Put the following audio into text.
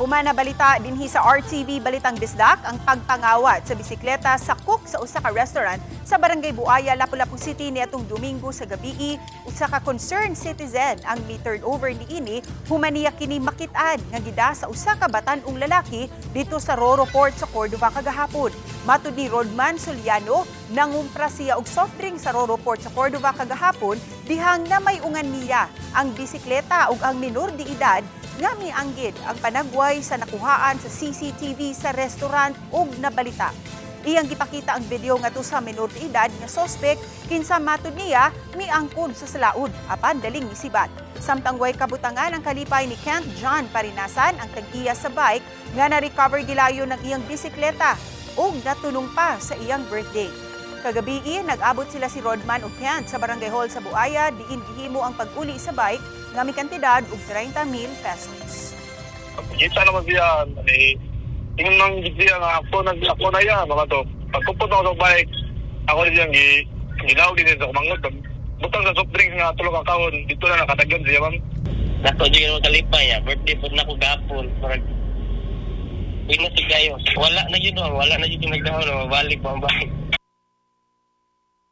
Humana balita dinhi sa RTV Balitang Bisdak ang pagpangawat sa bisikleta sa cook sa usa ka restaurant sa Barangay Buaya, Lapu-Lapu City niadtong Domingo sa gabii. Usa ka concerned citizen ang mi-turn over ni ini humaniya kini makit-an nga gida sa usa ka batan-ong lalaki dito sa Roro Port sa Cordova kagahapon. Matud ni Rodman Soliano, nangumpra siya og soft drink sa Roro Port sa Cordova kagahapon dihang na may ungan niya ang bisikleta ug ang minor de edad nga mianggid ang panagway sa nakuhaan sa CCTV sa restaurant ug nabalita. Iyang gipakita ang video nga to sa minor de edad nga sospek kinsa matud niya miangkon sa salaod apan daling misibat. Samtang way kabutangan ang kalipay ni Kent John Parinasan ang tag-iya sa bike nga na-recover gilayo ng iyang bisikleta ug natulong pa sa iyang birthday. Kagabi, nag-abot sila si Rodman ug Kent sa Barangay Hall sa Buaya diin gihimo ang pag-uli sa bike nga may kantidad og 30,000 pesos. Kita naman siya, eh, tingin nang siya nga ako nag ako na yan, mga to. Pagpupot ako sa bike, ako na siyang gi, ginaw din sa kumangot. Butang sa soft drinks nga tulog ang kahon, dito na nakatagyan siya, ma'am. Nato dyan mo kalipay ya. Birthday po na ko gapon. Parang Uy na si. Wala na yun. Wala na yun yung nagdahon. Mabalik pa ang balik.